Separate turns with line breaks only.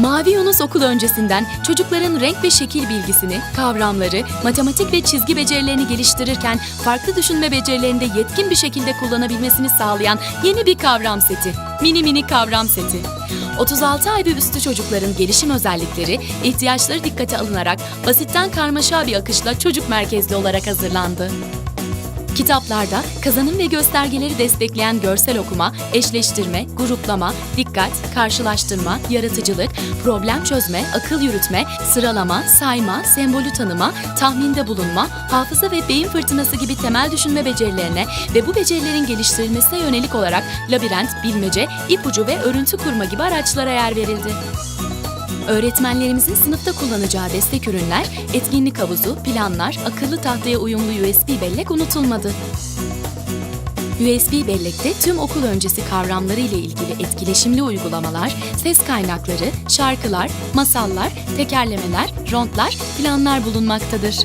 Mavi Yunus okul öncesinden çocukların renk ve şekil bilgisini, kavramları, matematik ve çizgi becerilerini geliştirirken farklı düşünme becerilerini de yetkin bir şekilde kullanabilmesini sağlayan yeni bir kavram seti. Mini mini kavram seti. 36 ay ve üstü çocukların gelişim özellikleri, ihtiyaçları dikkate alınarak basitten karmaşa bir akışla çocuk merkezli olarak hazırlandı. Kitaplarda kazanım ve göstergeleri destekleyen görsel okuma, eşleştirme, gruplama, dikkat, karşılaştırma, yaratıcılık, problem çözme, akıl yürütme, sıralama, sayma, sembolü tanıma, tahminde bulunma, hafıza ve beyin fırtınası gibi temel düşünme becerilerine ve bu becerilerin geliştirilmesine yönelik olarak labirent, bilmece, ipucu ve örüntü kurma gibi araçlara yer verildi. Öğretmenlerimizin sınıfta kullanacağı destek ürünler, etkinlik havuzu, planlar, akıllı tahtaya uyumlu USB bellek unutulmadı. USB bellekte tüm okul öncesi kavramları ile ilgili etkileşimli uygulamalar, ses kaynakları, şarkılar, masallar, tekerlemeler, rondlar, planlar bulunmaktadır.